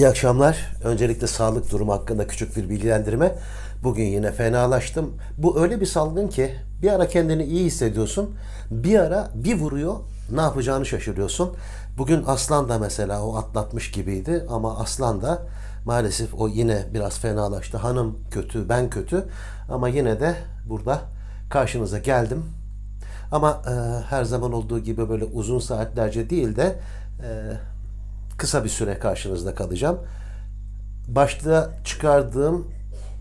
İyi akşamlar. Öncelikle sağlık durumu hakkında küçük bir bilgilendirme. Bugün yine fenalaştım. Bu öyle bir salgın ki bir ara kendini iyi hissediyorsun. Bir ara bir vuruyor ne yapacağını şaşırıyorsun. Bugün Aslan da mesela o atlatmış gibiydi ama Aslan da maalesef o yine biraz fenalaştı. Hanım kötü, ben kötü ama yine de burada karşınıza geldim. Ama e, her zaman olduğu gibi böyle uzun saatlerce değil de e, kısa bir süre karşınızda kalacağım. Başta çıkardığım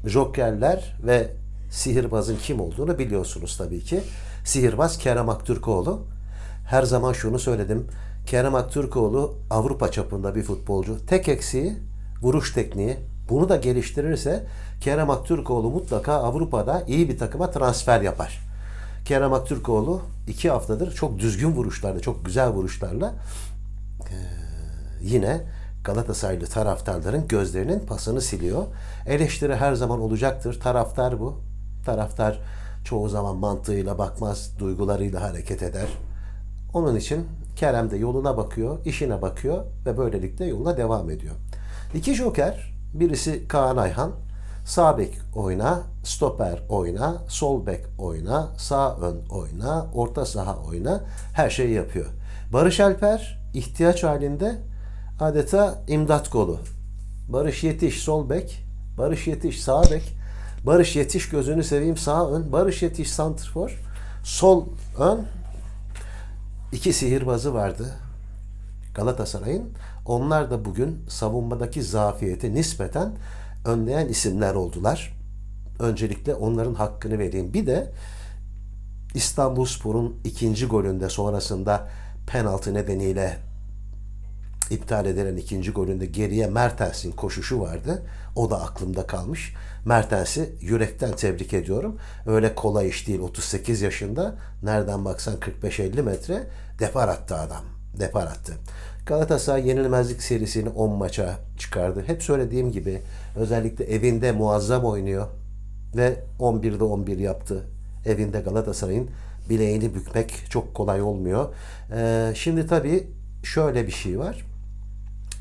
jokerler ve sihirbazın kim olduğunu biliyorsunuz tabii ki. Sihirbaz Kerem Aktürkoğlu. Her zaman şunu söyledim. Kerem Aktürkoğlu Avrupa çapında bir futbolcu. Tek eksiği vuruş tekniği. Bunu da geliştirirse Kerem Aktürkoğlu mutlaka Avrupa'da iyi bir takıma transfer yapar. Kerem Aktürkoğlu iki haftadır çok düzgün vuruşlarla, çok güzel vuruşlarla yine Galatasaraylı taraftarların gözlerinin pasını siliyor. Eleştiri her zaman olacaktır. Taraftar bu. Taraftar çoğu zaman mantığıyla bakmaz, duygularıyla hareket eder. Onun için Kerem de yoluna bakıyor, işine bakıyor ve böylelikle yoluna devam ediyor. İki joker, birisi Kaan Ayhan, sağ bek oyna, stoper oyna, sol bek oyna, sağ ön oyna, orta saha oyna, her şeyi yapıyor. Barış Alper ihtiyaç halinde adeta imdat kolu. Barış Yetiş sol bek, Barış Yetiş sağ bek, Barış Yetiş gözünü seveyim sağ ön, Barış Yetiş santrfor, sol ön. İki sihirbazı vardı Galatasaray'ın. Onlar da bugün savunmadaki zafiyeti nispeten önleyen isimler oldular. Öncelikle onların hakkını vereyim. Bir de İstanbulspor'un ikinci golünde sonrasında penaltı nedeniyle iptal edilen ikinci golünde geriye Mertens'in koşuşu vardı. O da aklımda kalmış. Mertens'i yürekten tebrik ediyorum. Öyle kolay iş değil. 38 yaşında nereden baksan 45-50 metre depar attı adam. Depar attı. Galatasaray yenilmezlik serisini 10 maça çıkardı. Hep söylediğim gibi özellikle evinde muazzam oynuyor ve 11'de 11 yaptı. Evinde Galatasaray'ın bileğini bükmek çok kolay olmuyor. Ee, şimdi tabii şöyle bir şey var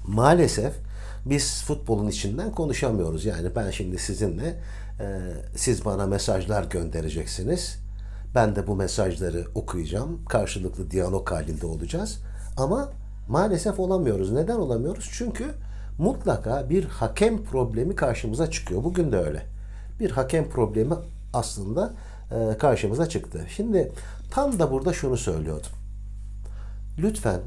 maalesef biz futbolun içinden konuşamıyoruz. Yani ben şimdi sizinle e, siz bana mesajlar göndereceksiniz. Ben de bu mesajları okuyacağım. Karşılıklı diyalog halinde olacağız. Ama maalesef olamıyoruz. Neden olamıyoruz? Çünkü mutlaka bir hakem problemi karşımıza çıkıyor. Bugün de öyle. Bir hakem problemi aslında e, karşımıza çıktı. Şimdi tam da burada şunu söylüyordum. Lütfen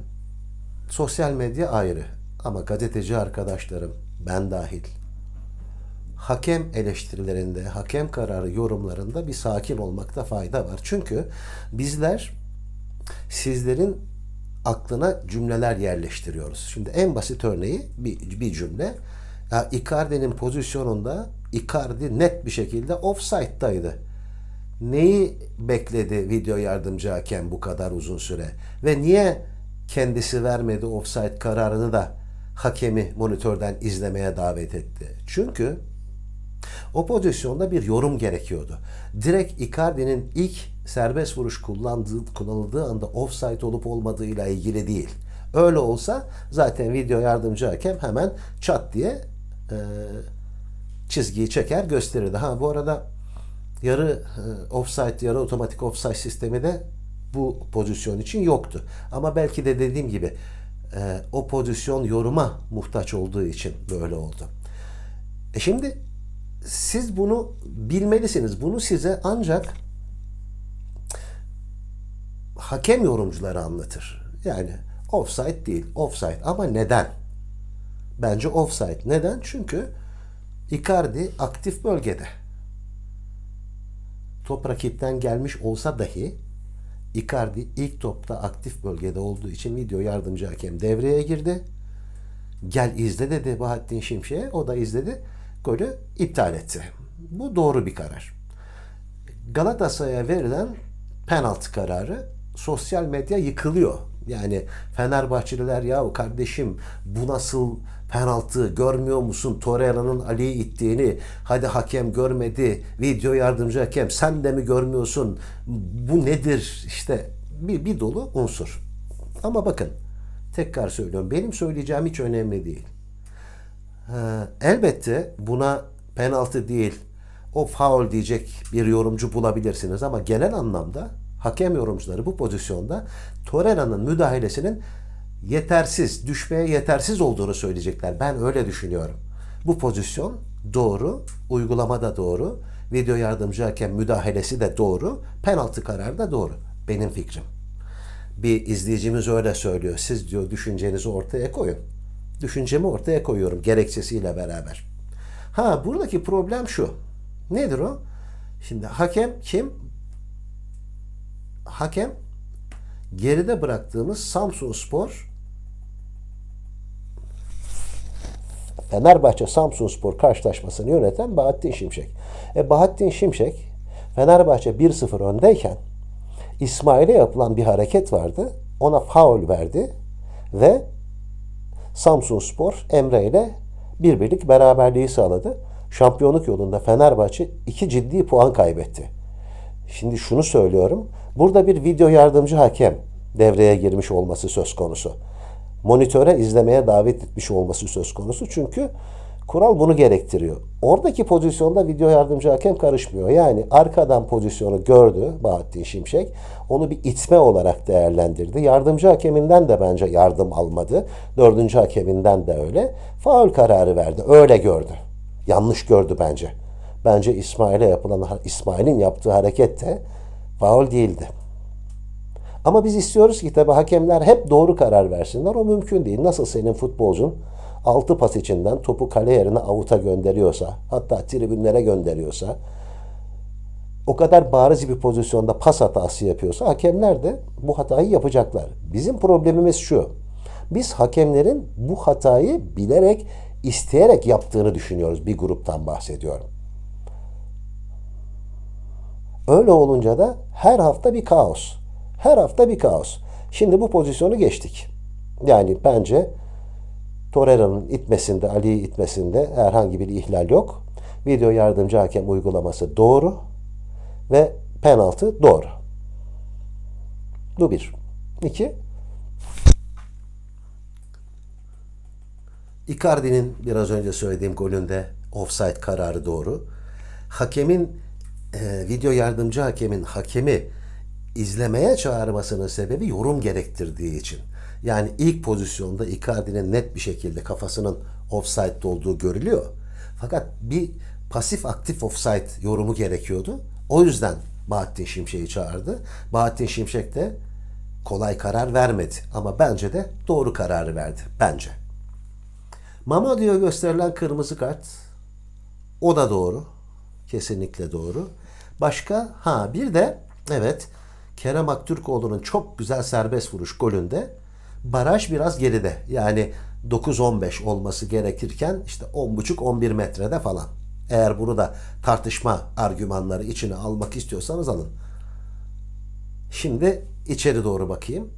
sosyal medya ayrı ama gazeteci arkadaşlarım, ben dahil, hakem eleştirilerinde, hakem kararı yorumlarında bir sakin olmakta fayda var. Çünkü bizler sizlerin aklına cümleler yerleştiriyoruz. Şimdi en basit örneği bir, bir cümle. Ya Icardi'nin pozisyonunda Icardi net bir şekilde offside'daydı. Neyi bekledi video yardımcı hakem bu kadar uzun süre? Ve niye kendisi vermedi offside kararını da hakemi monitörden izlemeye davet etti. Çünkü o pozisyonda bir yorum gerekiyordu. Direkt Icardi'nin ilk serbest vuruş kullandığı, kullanıldığı anda offside olup olmadığıyla ilgili değil. Öyle olsa zaten video yardımcı hakem hemen çat diye e, çizgiyi çeker gösterirdi. Ha bu arada yarı e, offside yarı otomatik offside sistemi de bu pozisyon için yoktu. Ama belki de dediğim gibi e, o pozisyon yoruma muhtaç olduğu için böyle oldu. E şimdi siz bunu bilmelisiniz. Bunu size ancak hakem yorumcuları anlatır. Yani offside değil, offside ama neden? Bence offside. Neden? Çünkü Icardi aktif bölgede. Top rakipten gelmiş olsa dahi Icardi ilk topta aktif bölgede olduğu için video yardımcı hakem devreye girdi. Gel izle dedi Bahattin Şimşek'e. O da izledi. Golü iptal etti. Bu doğru bir karar. Galatasaray'a verilen penaltı kararı sosyal medya yıkılıyor. Yani Fenerbahçeliler ya kardeşim bu nasıl penaltı görmüyor musun? Torreira'nın Ali'yi ittiğini hadi hakem görmedi. Video yardımcı hakem sen de mi görmüyorsun? Bu nedir? İşte bir, bir dolu unsur. Ama bakın tekrar söylüyorum benim söyleyeceğim hiç önemli değil. Ha, elbette buna penaltı değil, o faul diyecek bir yorumcu bulabilirsiniz ama genel anlamda hakem yorumcuları bu pozisyonda Torreira'nın müdahalesinin yetersiz, düşmeye yetersiz olduğunu söyleyecekler. Ben öyle düşünüyorum. Bu pozisyon doğru, uygulamada doğru, video yardımcı hakem müdahalesi de doğru, penaltı kararı da doğru. Benim fikrim. Bir izleyicimiz öyle söylüyor. Siz diyor düşüncenizi ortaya koyun. Düşüncemi ortaya koyuyorum gerekçesiyle beraber. Ha buradaki problem şu. Nedir o? Şimdi hakem kim? Hakem geride bıraktığımız Samsun Spor Fenerbahçe Samsun Spor karşılaşmasını yöneten Bahattin Şimşek. E Bahattin Şimşek Fenerbahçe 1-0 öndeyken İsmail'e yapılan bir hareket vardı. Ona faul verdi ve Samsun Spor Emre ile bir birlik beraberliği sağladı. Şampiyonluk yolunda Fenerbahçe iki ciddi puan kaybetti. Şimdi şunu söylüyorum. Burada bir video yardımcı hakem devreye girmiş olması söz konusu. Monitöre izlemeye davet etmiş olması söz konusu. Çünkü kural bunu gerektiriyor. Oradaki pozisyonda video yardımcı hakem karışmıyor. Yani arkadan pozisyonu gördü Bahattin Şimşek. Onu bir itme olarak değerlendirdi. Yardımcı hakeminden de bence yardım almadı. Dördüncü hakeminden de öyle. Faul kararı verdi. Öyle gördü. Yanlış gördü bence. Bence İsmail'e yapılan İsmail'in yaptığı hareket de faul değildi. Ama biz istiyoruz ki tabii hakemler hep doğru karar versinler. O mümkün değil. Nasıl senin futbolcun 6 pas içinden topu kale yerine avuta gönderiyorsa, hatta tribünlere gönderiyorsa, o kadar bariz bir pozisyonda pas hatası yapıyorsa hakemler de bu hatayı yapacaklar. Bizim problemimiz şu. Biz hakemlerin bu hatayı bilerek, isteyerek yaptığını düşünüyoruz. Bir gruptan bahsediyorum. Öyle olunca da her hafta bir kaos. Her hafta bir kaos. Şimdi bu pozisyonu geçtik. Yani bence Torreira'nın itmesinde, Ali'yi itmesinde herhangi bir ihlal yok. Video yardımcı hakem uygulaması doğru ve penaltı doğru. Bu bir. İki. Icardi'nin biraz önce söylediğim golünde offside kararı doğru. Hakemin e, video yardımcı hakemin hakemi izlemeye çağırmasının sebebi yorum gerektirdiği için. Yani ilk pozisyonda Icardi'nin net bir şekilde kafasının offside'de olduğu görülüyor. Fakat bir pasif aktif offside yorumu gerekiyordu. O yüzden Bahattin Şimşek'i çağırdı. Bahattin Şimşek de kolay karar vermedi. Ama bence de doğru kararı verdi. Bence. Mama diyor gösterilen kırmızı kart. O da doğru. Kesinlikle doğru. Başka? Ha bir de evet Kerem Aktürkoğlu'nun çok güzel serbest vuruş golünde baraj biraz geride. Yani 9-15 olması gerekirken işte 10.5-11 metrede falan. Eğer bunu da tartışma argümanları içine almak istiyorsanız alın. Şimdi içeri doğru bakayım.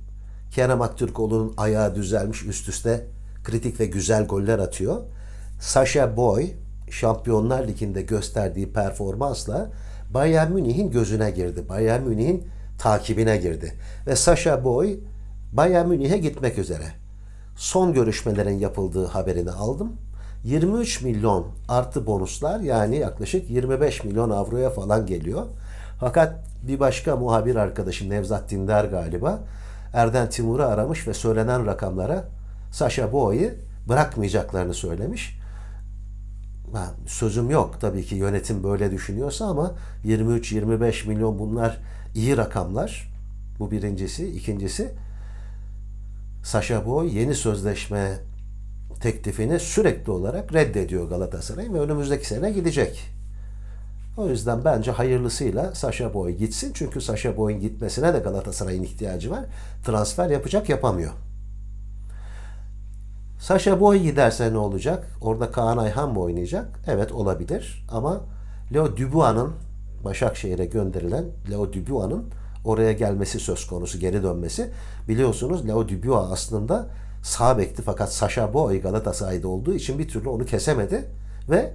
Kerem Aktürkoğlu'nun ayağı düzelmiş üst üste kritik ve güzel goller atıyor. Sasha Boy Şampiyonlar Ligi'nde gösterdiği performansla Bayern Münih'in gözüne girdi. Bayern Münih'in takibine girdi. Ve Sasha Boy Bayern Münih'e gitmek üzere. Son görüşmelerin yapıldığı haberini aldım. 23 milyon artı bonuslar yani yaklaşık 25 milyon avroya falan geliyor. Fakat bir başka muhabir arkadaşım Nevzat Dindar galiba Erden Timur'u aramış ve söylenen rakamlara Sasha Boy'u bırakmayacaklarını söylemiş. Sözüm yok tabii ki yönetim böyle düşünüyorsa ama 23-25 milyon bunlar iyi rakamlar. Bu birincisi. ikincisi Sasha Boy yeni sözleşme teklifini sürekli olarak reddediyor Galatasaray ve önümüzdeki sene gidecek. O yüzden bence hayırlısıyla Sasha Boy gitsin. Çünkü Sasha Boy'un gitmesine de Galatasaray'ın ihtiyacı var. Transfer yapacak yapamıyor. Sasha Boy giderse ne olacak? Orada Kaan Ayhan mı oynayacak? Evet olabilir. Ama Leo Dubois'ın Başakşehir'e gönderilen Leo Dubois'ın oraya gelmesi söz konusu, geri dönmesi. Biliyorsunuz Leo Dubois aslında sağ bekti fakat Sasha Boy Galatasaray'da olduğu için bir türlü onu kesemedi ve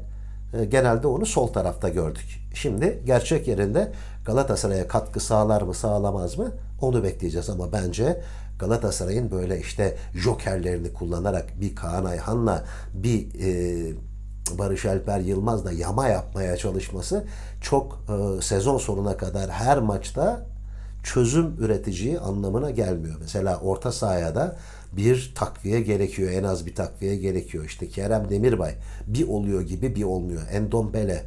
e, genelde onu sol tarafta gördük. Şimdi gerçek yerinde Galatasaray'a katkı sağlar mı sağlamaz mı onu bekleyeceğiz ama bence Galatasaray'ın böyle işte jokerlerini kullanarak bir Kaan Ayhan'la bir e, Barış Alper Yılmaz'la yama yapmaya çalışması çok e, sezon sonuna kadar her maçta çözüm üreteceği anlamına gelmiyor. Mesela orta sahaya da bir takviye gerekiyor. En az bir takviye gerekiyor. İşte Kerem Demirbay bir oluyor gibi bir olmuyor. Endombele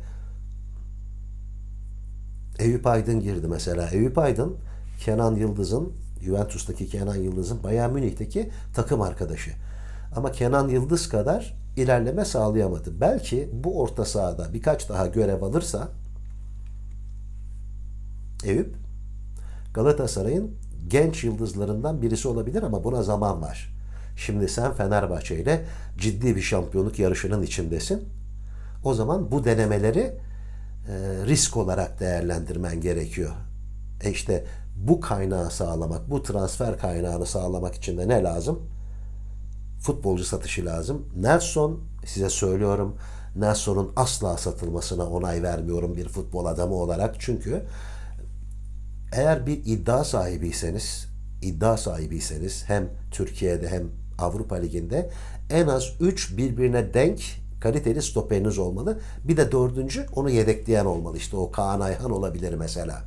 Eyüp Aydın girdi mesela. Eyüp Aydın Kenan Yıldız'ın Juventus'taki Kenan Yıldız'ın Bayern Münih'teki takım arkadaşı. Ama Kenan Yıldız kadar ilerleme sağlayamadı. Belki bu orta sahada birkaç daha görev alırsa Eyüp Galatasaray'ın genç yıldızlarından birisi olabilir ama buna zaman var. Şimdi sen Fenerbahçe ile ciddi bir şampiyonluk yarışının içindesin. O zaman bu denemeleri risk olarak değerlendirmen gerekiyor. E işte bu kaynağı sağlamak, bu transfer kaynağını sağlamak için de ne lazım? Futbolcu satışı lazım. Nelson size söylüyorum Nelson'un asla satılmasına onay vermiyorum bir futbol adamı olarak. Çünkü eğer bir iddia sahibiyseniz, iddia sahibiyseniz hem Türkiye'de hem Avrupa Ligi'nde en az 3 birbirine denk kaliteli stoperiniz olmalı. Bir de dördüncü onu yedekleyen olmalı. İşte o Kaan Ayhan olabilir mesela.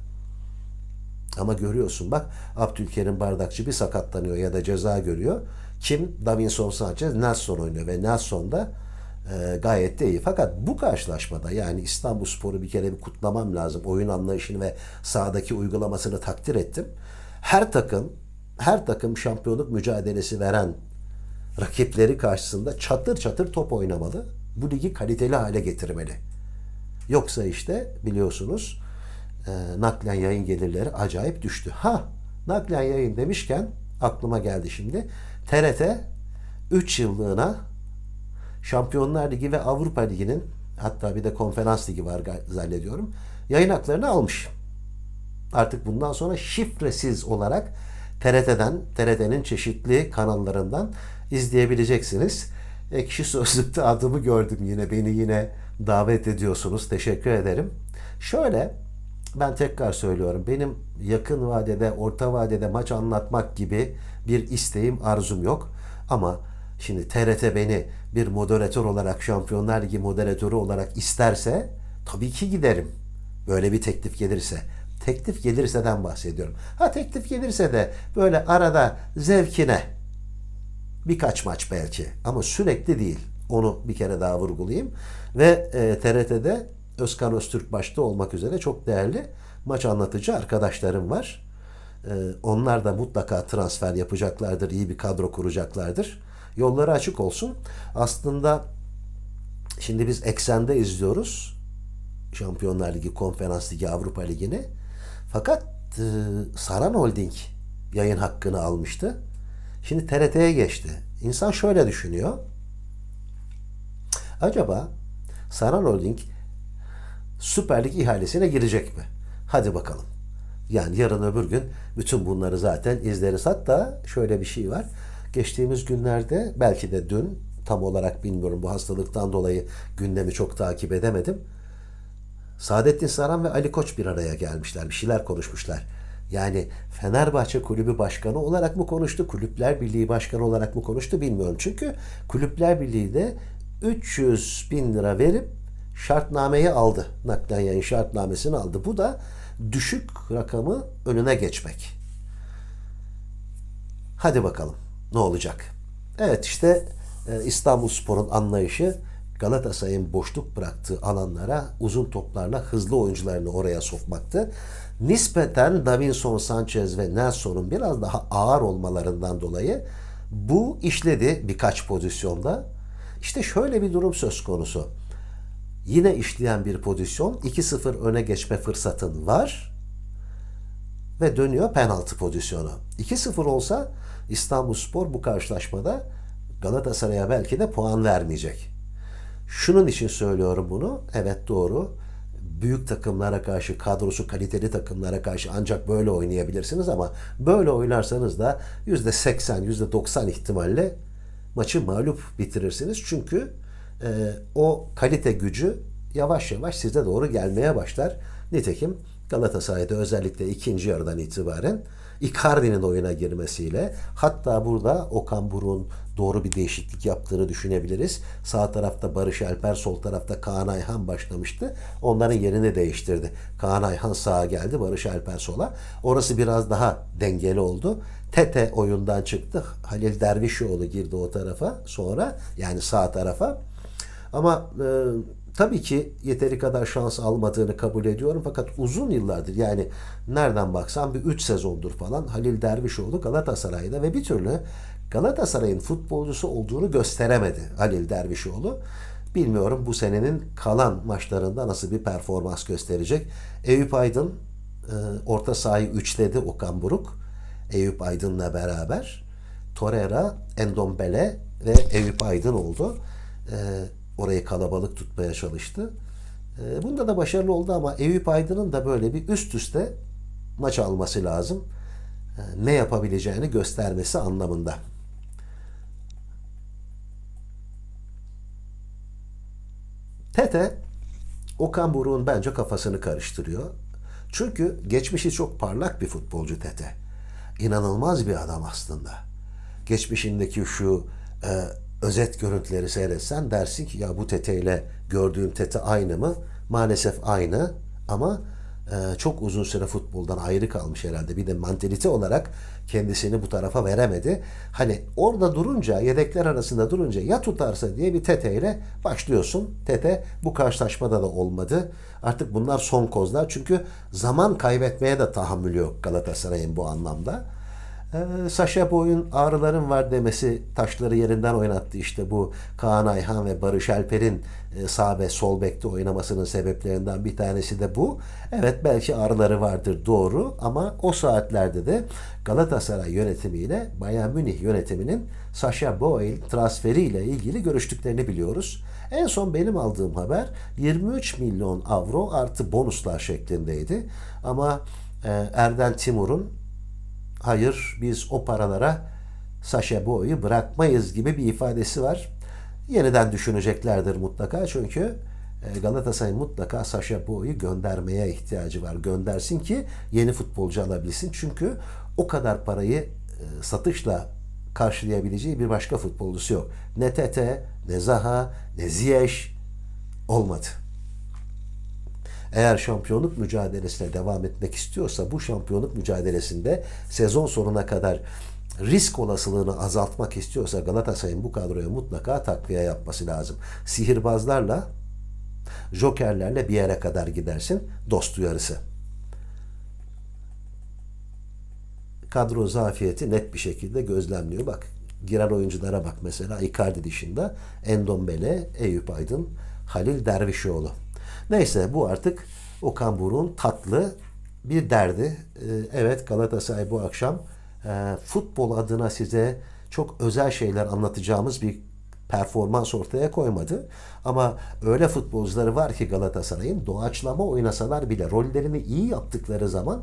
Ama görüyorsun bak Abdülkerim Bardakçı bir sakatlanıyor ya da ceza görüyor. Kim? Davinson Sanchez, Nelson oynuyor ve Nelson da e, gayet de iyi. Fakat bu karşılaşmada yani İstanbul Spor'u bir kere bir kutlamam lazım. Oyun anlayışını ve sahadaki uygulamasını takdir ettim. Her takım her takım şampiyonluk mücadelesi veren rakipleri karşısında çatır çatır top oynamalı. Bu ligi kaliteli hale getirmeli. Yoksa işte biliyorsunuz e, naklen yayın gelirleri acayip düştü. Ha naklen yayın demişken aklıma geldi şimdi. TRT 3 yıllığına Şampiyonlar Ligi ve Avrupa Ligi'nin hatta bir de Konferans Ligi var zannediyorum. Yayın haklarını almış. Artık bundan sonra şifresiz olarak TRT'den, TRT'nin çeşitli kanallarından izleyebileceksiniz. Ekşi Sözlük'te adımı gördüm yine. Beni yine davet ediyorsunuz. Teşekkür ederim. Şöyle ben tekrar söylüyorum. Benim yakın vadede, orta vadede maç anlatmak gibi bir isteğim, arzum yok. Ama şimdi TRT beni bir moderatör olarak, Şampiyonlar Ligi moderatörü olarak isterse tabii ki giderim. Böyle bir teklif gelirse. Teklif gelirseden bahsediyorum. Ha teklif gelirse de böyle arada zevkine birkaç maç belki ama sürekli değil. Onu bir kere daha vurgulayayım. Ve e, TRT'de Özkan Öztürk başta olmak üzere çok değerli maç anlatıcı arkadaşlarım var. E, onlar da mutlaka transfer yapacaklardır, iyi bir kadro kuracaklardır. Yolları açık olsun. Aslında şimdi biz eksende izliyoruz. Şampiyonlar Ligi, Konferans Ligi, Avrupa Ligi'ni. Fakat e, Saran Holding yayın hakkını almıştı. Şimdi TRT'ye geçti. İnsan şöyle düşünüyor. Acaba Saran Holding Süper Lig ihalesine girecek mi? Hadi bakalım. Yani yarın öbür gün bütün bunları zaten izleriz. Hatta şöyle bir şey var. Geçtiğimiz günlerde belki de dün tam olarak bilmiyorum bu hastalıktan dolayı gündemi çok takip edemedim. Saadettin Saran ve Ali Koç bir araya gelmişler. Bir şeyler konuşmuşlar. Yani Fenerbahçe Kulübü Başkanı olarak mı konuştu, Kulüpler Birliği Başkanı olarak mı konuştu bilmiyorum. Çünkü Kulüpler Birliği de 300 bin lira verip şartnameyi aldı. Naklen yayın şartnamesini aldı. Bu da düşük rakamı önüne geçmek. Hadi bakalım ne olacak? Evet işte e, İstanbul Spor'un anlayışı Galatasaray'ın boşluk bıraktığı alanlara uzun toplarla hızlı oyuncularını oraya sokmaktı. Nispeten Davinson Sanchez ve Nelson'un biraz daha ağır olmalarından dolayı bu işledi birkaç pozisyonda. İşte şöyle bir durum söz konusu. Yine işleyen bir pozisyon 2-0 öne geçme fırsatın var ve dönüyor penaltı pozisyonu. 2-0 olsa İstanbulspor bu karşılaşmada Galatasaray'a belki de puan vermeyecek. Şunun için söylüyorum bunu. Evet doğru. Büyük takımlara karşı, kadrosu kaliteli takımlara karşı ancak böyle oynayabilirsiniz ama böyle oynarsanız da %80, %90 ihtimalle maçı mağlup bitirirsiniz. Çünkü e, o kalite gücü yavaş yavaş size doğru gelmeye başlar. Nitekim Galatasaray'da özellikle ikinci yarıdan itibaren Icardi'nin oyuna girmesiyle hatta burada Okan Buruk'un doğru bir değişiklik yaptığını düşünebiliriz. Sağ tarafta Barış Alper, sol tarafta Kaan Ayhan başlamıştı. Onların yerini değiştirdi. Kaan Ayhan sağa geldi, Barış Alper sola. Orası biraz daha dengeli oldu. Tete oyundan çıktı. Halil Dervişoğlu girdi o tarafa sonra yani sağ tarafa. Ama e, tabii ki yeteri kadar şans almadığını kabul ediyorum. Fakat uzun yıllardır yani nereden baksan bir 3 sezondur falan Halil Dervişoğlu Galatasaray'da ve bir türlü Galatasaray'ın futbolcusu olduğunu gösteremedi Halil Dervişoğlu. Bilmiyorum bu senenin kalan maçlarında nasıl bir performans gösterecek. Eyüp Aydın e, orta sahayı üçledi Okan Buruk. Eyüp Aydın'la beraber. Torreira, Endombele ve Eyüp Aydın oldu. E, orayı kalabalık tutmaya çalıştı. E, bunda da başarılı oldu ama Eyüp Aydın'ın da böyle bir üst üste maç alması lazım. E, ne yapabileceğini göstermesi anlamında. Tete Okan Buruk'un bence kafasını karıştırıyor. Çünkü geçmişi çok parlak bir futbolcu Tete. İnanılmaz bir adam aslında. Geçmişindeki şu e, özet görüntüleri seyretsen dersin ki ya bu Tete ile gördüğüm Tete aynı mı? Maalesef aynı ama e, çok uzun süre futboldan ayrı kalmış herhalde. Bir de mantalite olarak kendisini bu tarafa veremedi. Hani orada durunca, yedekler arasında durunca ya tutarsa diye bir Tete ile başlıyorsun. Tete bu karşılaşmada da olmadı. Artık bunlar son kozlar. Çünkü zaman kaybetmeye de tahammülü yok Galatasaray'ın bu anlamda. Ee, Saşa Boy'un ağrıların var demesi taşları yerinden oynattı. İşte bu Kaan Ayhan ve Barış Alper'in e, sağ ve sol bekte oynamasının sebeplerinden bir tanesi de bu. Evet belki ağrıları vardır doğru ama o saatlerde de Galatasaray yönetimiyle Bayern Münih yönetiminin Saşa Boy transferiyle ilgili görüştüklerini biliyoruz. En son benim aldığım haber 23 milyon avro artı bonuslar şeklindeydi. Ama e, Erden Timur'un hayır biz o paralara Sasha Boy'u bırakmayız gibi bir ifadesi var. Yeniden düşüneceklerdir mutlaka çünkü e, Galatasaray mutlaka Sasha Boy'u göndermeye ihtiyacı var. Göndersin ki yeni futbolcu alabilsin. Çünkü o kadar parayı e, satışla karşılayabileceği bir başka futbolcusu yok. Ne Tete, ne Zaha, ne Ziyech olmadı. Eğer şampiyonluk mücadelesine devam etmek istiyorsa bu şampiyonluk mücadelesinde sezon sonuna kadar risk olasılığını azaltmak istiyorsa Galatasaray'ın bu kadroya mutlaka takviye yapması lazım. Sihirbazlarla, jokerlerle bir yere kadar gidersin. Dost uyarısı. Kadro zafiyeti net bir şekilde gözlemliyor. Bak giren oyunculara bak mesela Icardi dışında Endombele, Eyüp Aydın, Halil Dervişoğlu. Neyse bu artık Okan Buruk'un tatlı bir derdi. Ee, evet Galatasaray bu akşam e, futbol adına size çok özel şeyler anlatacağımız bir performans ortaya koymadı. Ama öyle futbolcuları var ki Galatasaray'ın doğaçlama oynasalar bile rollerini iyi yaptıkları zaman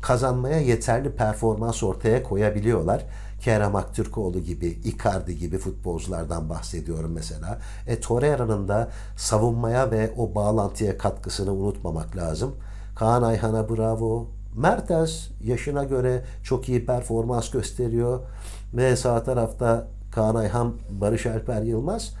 kazanmaya yeterli performans ortaya koyabiliyorlar. Kerem Aktürkoğlu gibi, Icardi gibi futbolculardan bahsediyorum mesela. E, Torreira'nın da savunmaya ve o bağlantıya katkısını unutmamak lazım. Kaan Ayhan'a bravo. Mertens yaşına göre çok iyi performans gösteriyor. Ve sağ tarafta Kaan Ayhan, Barış Alper Yılmaz.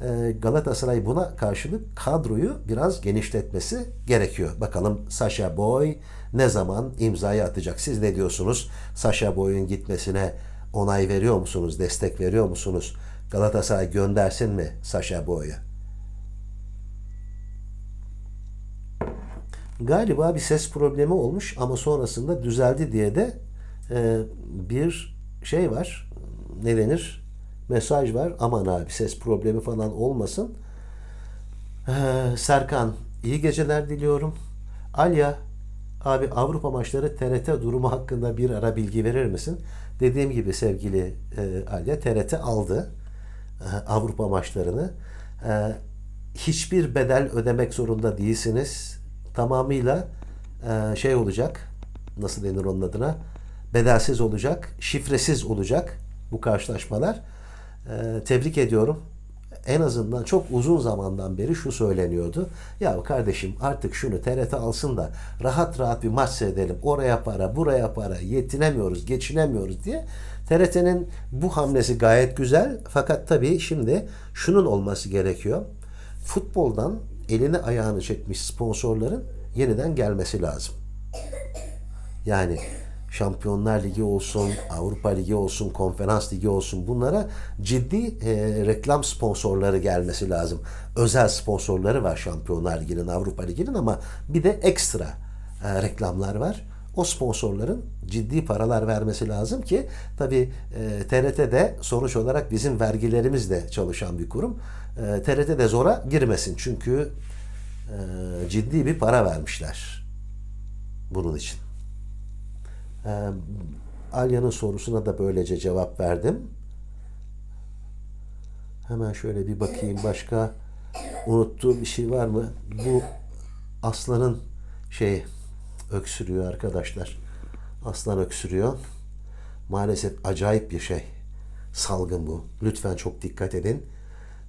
E, Galatasaray buna karşılık kadroyu biraz genişletmesi gerekiyor. Bakalım Sasha Boy ne zaman imzayı atacak? Siz ne diyorsunuz? Sasha Boy'un gitmesine onay veriyor musunuz? Destek veriyor musunuz? Galatasaray göndersin mi Sasha Boy'u? Galiba bir ses problemi olmuş ama sonrasında düzeldi diye de e, bir şey var. Ne denir? Mesaj var. Aman abi ses problemi falan olmasın. Ee, Serkan iyi geceler diliyorum. Alya abi Avrupa maçları TRT durumu hakkında bir ara bilgi verir misin? Dediğim gibi sevgili e, Alya TRT aldı e, Avrupa maçlarını. E, hiçbir bedel ödemek zorunda değilsiniz. Tamamıyla e, şey olacak. Nasıl denir onun adına? Bedelsiz olacak, şifresiz olacak bu karşılaşmalar. E, tebrik ediyorum. en azından çok uzun zamandan beri şu söyleniyordu. Ya kardeşim artık şunu TRT alsın da rahat rahat bir maç seyredelim. Oraya para, buraya para, yetinemiyoruz, geçinemiyoruz diye. TRT'nin bu hamlesi gayet güzel. Fakat tabii şimdi şunun olması gerekiyor. Futboldan elini ayağını çekmiş sponsorların yeniden gelmesi lazım. Yani Şampiyonlar Ligi olsun, Avrupa Ligi olsun, Konferans Ligi olsun bunlara ciddi e, reklam sponsorları gelmesi lazım. Özel sponsorları var Şampiyonlar Ligi'nin, Avrupa Ligi'nin ama bir de ekstra e, reklamlar var. O sponsorların ciddi paralar vermesi lazım ki tabi e, TRT de sonuç olarak bizim vergilerimizle çalışan bir kurum. E, TRT de zora girmesin çünkü e, ciddi bir para vermişler bunun için. Ee, Alya'nın sorusuna da böylece cevap verdim. Hemen şöyle bir bakayım başka unuttuğum bir şey var mı? Bu aslanın şey öksürüyor arkadaşlar. Aslan öksürüyor. Maalesef acayip bir şey. Salgın bu. Lütfen çok dikkat edin.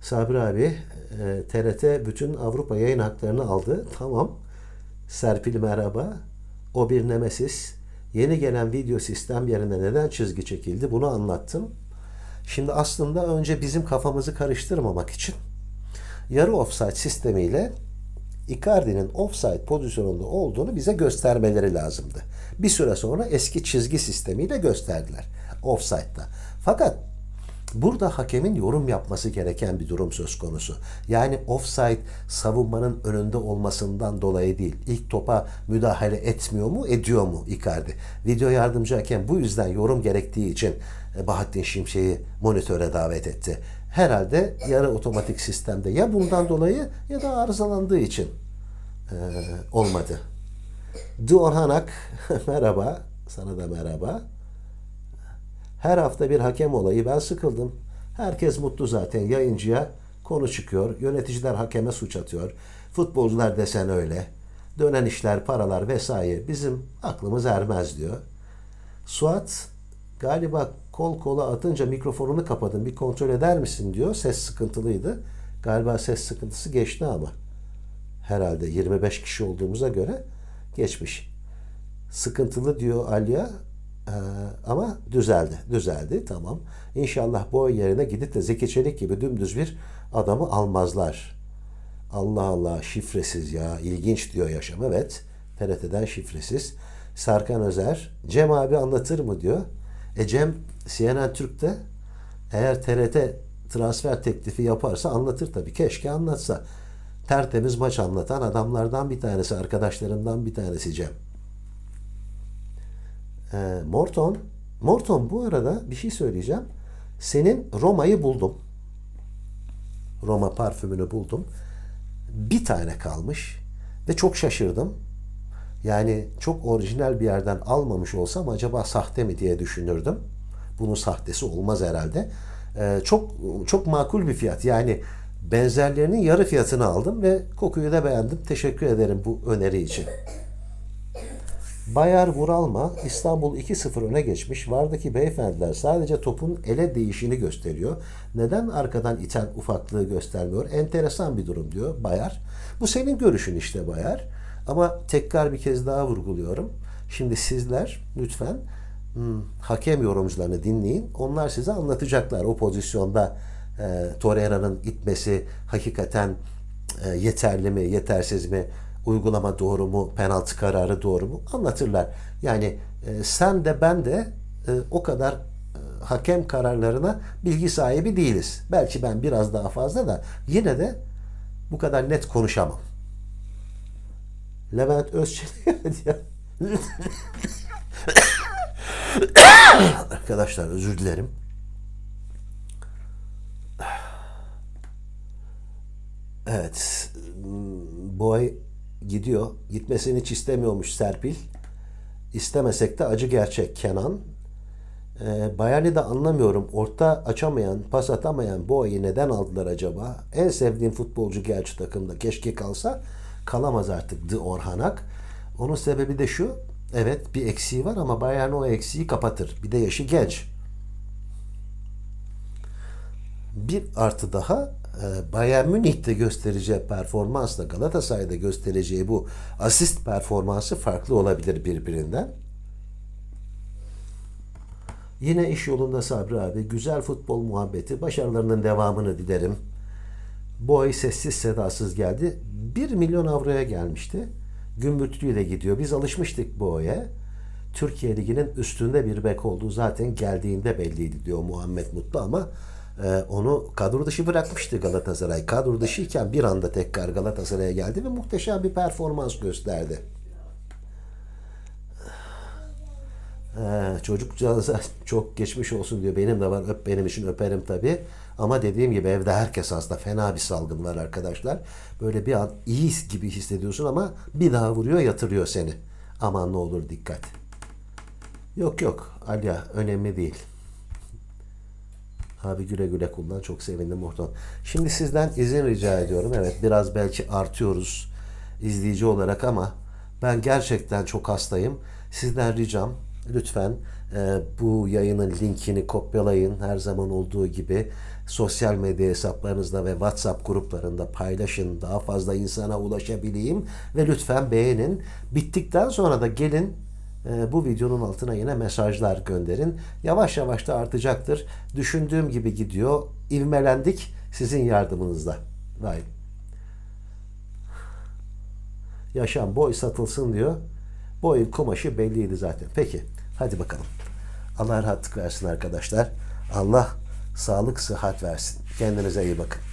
Sabri abi e, TRT bütün Avrupa yayın haklarını aldı. Tamam. Serpil merhaba. O bir nemesis. Yeni gelen video sistem yerine neden çizgi çekildi bunu anlattım. Şimdi aslında önce bizim kafamızı karıştırmamak için yarı offside sistemiyle Icardi'nin offside pozisyonunda olduğunu bize göstermeleri lazımdı. Bir süre sonra eski çizgi sistemiyle gösterdiler offside'da. Fakat Burada hakemin yorum yapması gereken bir durum söz konusu. Yani offside savunmanın önünde olmasından dolayı değil. İlk topa müdahale etmiyor mu, ediyor mu Icardi? Video yardımcı hakem bu yüzden yorum gerektiği için e, Bahattin Şimşek'i monitöre davet etti. Herhalde yarı otomatik sistemde ya bundan dolayı ya da arızalandığı için e, olmadı. Duan Hanak merhaba. Sana da merhaba. Her hafta bir hakem olayı ben sıkıldım. Herkes mutlu zaten yayıncıya konu çıkıyor. Yöneticiler hakeme suç atıyor. Futbolcular desen öyle. Dönen işler, paralar vesaire bizim aklımız ermez diyor. Suat galiba kol kola atınca mikrofonunu kapadın bir kontrol eder misin diyor. Ses sıkıntılıydı. Galiba ses sıkıntısı geçti ama. Herhalde 25 kişi olduğumuza göre geçmiş. Sıkıntılı diyor Alya. Ee, ama düzeldi. Düzeldi. Tamam. İnşallah bu yerine gidip de Zeki Çelik gibi dümdüz bir adamı almazlar. Allah Allah şifresiz ya. İlginç diyor yaşam. Evet. TRT'den şifresiz. Sarkan Özer. Cem abi anlatır mı diyor. E Cem CNN Türk'te eğer TRT transfer teklifi yaparsa anlatır tabii. Keşke anlatsa. Tertemiz maç anlatan adamlardan bir tanesi, arkadaşlarından bir tanesi Cem. Ee, Morton, Morton bu arada bir şey söyleyeceğim. Senin Roma'yı buldum. Roma parfümünü buldum. Bir tane kalmış ve çok şaşırdım. Yani çok orijinal bir yerden almamış olsam acaba sahte mi diye düşünürdüm. Bunun sahtesi olmaz herhalde. Ee, çok çok makul bir fiyat. Yani benzerlerinin yarı fiyatını aldım ve kokuyu da beğendim. Teşekkür ederim bu öneri için. Bayar Vuralma İstanbul 2-0 öne geçmiş. Vardaki beyefendiler sadece topun ele değişini gösteriyor. Neden arkadan iten ufaklığı göstermiyor? Enteresan bir durum diyor Bayar. Bu senin görüşün işte Bayar. Ama tekrar bir kez daha vurguluyorum. Şimdi sizler lütfen hmm, hakem yorumcularını dinleyin. Onlar size anlatacaklar o pozisyonda e, Torreira'nın gitmesi hakikaten e, yeterli mi, yetersiz mi? Uygulama doğru mu, penaltı kararı doğru mu anlatırlar. Yani e, sen de ben de e, o kadar e, hakem kararlarına bilgi sahibi değiliz. Belki ben biraz daha fazla da yine de bu kadar net konuşamam. Levent Özçelik Arkadaşlar özür dilerim. Evet. Boy gidiyor. Gitmesini hiç istemiyormuş Serpil. İstemesek de acı gerçek Kenan. Ee, Bayern'i de anlamıyorum. Orta açamayan, pas atamayan Boğa'yı neden aldılar acaba? En sevdiğim futbolcu gerçi takımda. Keşke kalsa. Kalamaz artık The Orhanak. Onun sebebi de şu. Evet bir eksiği var ama Bayern o eksiği kapatır. Bir de yaşı genç. Bir artı daha e, Bayern Münih'te göstereceği performansla Galatasaray'da göstereceği bu asist performansı farklı olabilir birbirinden. Yine iş yolunda Sabri abi. Güzel futbol muhabbeti. Başarılarının devamını dilerim. Bu ay sessiz sedasız geldi. 1 milyon avroya gelmişti. Gümbürtüyle gidiyor. Biz alışmıştık bu oya. Türkiye Ligi'nin üstünde bir bek olduğu zaten geldiğinde belliydi diyor Muhammed Mutlu ama e, onu kadro dışı bırakmıştı Galatasaray. Kadro dışıyken bir anda tekrar Galatasaray'a geldi ve muhteşem bir performans gösterdi. Ee, çocukcağıza çok geçmiş olsun diyor. Benim de var. Öp benim için öperim tabii. Ama dediğim gibi evde herkes hasta. Fena bir salgın var arkadaşlar. Böyle bir an iyi gibi hissediyorsun ama bir daha vuruyor yatırıyor seni. Aman ne olur dikkat. Yok yok. Alya önemli değil. Abi güle güle kullan. Çok sevindim muhtemelen. Şimdi sizden izin rica ediyorum. Evet biraz belki artıyoruz izleyici olarak ama ben gerçekten çok hastayım. Sizden ricam lütfen e, bu yayının linkini kopyalayın. Her zaman olduğu gibi sosyal medya hesaplarınızda ve WhatsApp gruplarında paylaşın. Daha fazla insana ulaşabileyim ve lütfen beğenin. Bittikten sonra da gelin bu videonun altına yine mesajlar gönderin. Yavaş yavaş da artacaktır. Düşündüğüm gibi gidiyor. İvmelendik sizin yardımınızla. Vay. Yaşam boy satılsın diyor. Boyun kumaşı belliydi zaten. Peki hadi bakalım. Allah rahatlık versin arkadaşlar. Allah sağlık sıhhat versin. Kendinize iyi bakın.